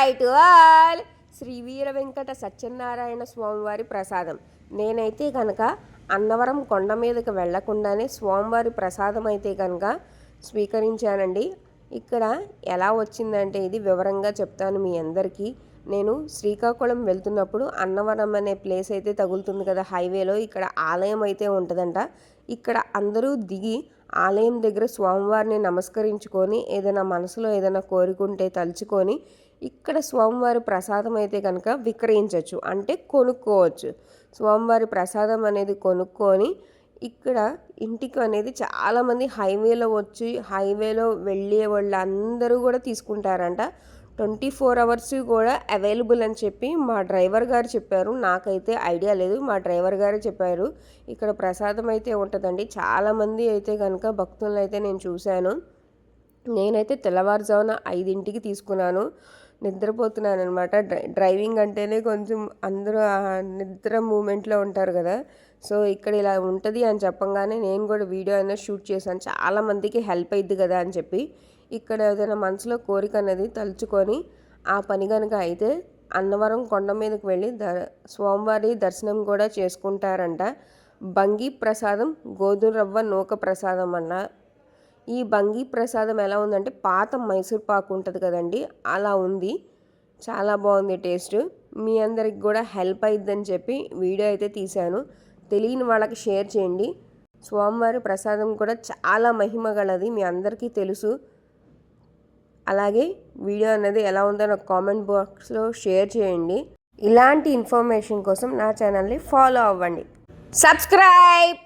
Hi to all. Shri Veera Venkata Satyanarayana స్వామివారి ప్రసాదం. నేనైతే కనుక అన్నవరం కొండ మీదకి వెళ్ళకుండానే స్వామివారి ప్రసాదం అయితే కనుక స్వీకరించానండి. ఇక్కడ ఎలా వచ్చిందంటే ఇది వివరంగా చెప్తాను మీ అందరికీ. నేను శ్రీకాకుళం వెళ్తున్నప్పుడు అన్నవరం అనే ప్లేస్ అయితే తగులుతుంది కదా హైవేలో. ఇక్కడ ఆలయం అయితే ఉంటుందంట. ఇక్కడ అందరూ దిగి ఆలయం దగ్గర స్వామివారిని నమస్కరించుకొని ఏదైనా మనసులో ఏదైనా కోరుకుంటే తలుచుకొని ఇక్కడ స్వామివారి ప్రసాదం అయితే కనుక విక్రయించవచ్చు అంటే కొనుక్కోవచ్చు. స్వామివారి ప్రసాదం అనేది కొనుక్కొని ఇక్కడ ఇంటికి అనేది చాలామంది హైవేలో వచ్చి హైవేలో వెళ్ళే వాళ్ళు అందరూ కూడా తీసుకుంటారంట. ట్వంటీ ఫోర్ అవర్స్ కూడా అవైలబుల్ అని చెప్పి మా డ్రైవర్ గారు చెప్పారు. నాకైతే ఐడియా లేదు. మా డ్రైవర్ గారే చెప్పారు. ఇక్కడ ప్రసాదం అయితే ఉంటుందండి. చాలామంది అయితే కనుక భక్తులను అయితే నేను చూశాను. నేనైతే తెల్లవారుజామున ఐదింటికి తీసుకున్నాను. నిద్రపోతున్నాను అనమాట డ్రైవింగ్ అంటేనే కొంచెం అందరూ నిద్ర మూమెంట్లో ఉంటారు కదా. సో ఇక్కడ ఇలా ఉంటుంది అని చెప్పంగానే నేను కూడా వీడియో అయినా షూట్ చేశాను. చాలా మందికి హెల్ప్ అయింది కదా అని చెప్పి. ఇక్కడ ఏదైనా మనసులో కోరిక అనేది తలుచుకొని ఆ పని కనుక అయితే అన్నవరం కొండ మీదకి వెళ్ళి ద స్వామివారి దర్శనం కూడా చేసుకుంటారంట. బంగి ప్రసాదం గోధుమ రవ్వ నూక ప్రసాదం అన్న ఈ బంగి ప్రసాదం ఎలా ఉందంటే పాత మైసూర్ పాకు ఉంటుంది కదండి అలా ఉంది. చాలా బాగుంది టేస్ట్. మీ అందరికి కూడా హెల్ప్ అయిద్దని చెప్పి వీడియో అయితే తీశాను. తెలియని వాళ్ళకి షేర్ చేయండి. స్వామివారి ప్రసాదం కూడా చాలా మహిమ గలది మీ అందరికీ తెలుసు. అలాగే వీడియో అనేది ఎలా ఉందో నాకు కామెంట్ బాక్స్లో షేర్ చేయండి. ఇలాంటి ఇన్ఫర్మేషన్ కోసం నా ఛానల్ని ఫాలో అవ్వండి. సబ్స్క్రైబ్!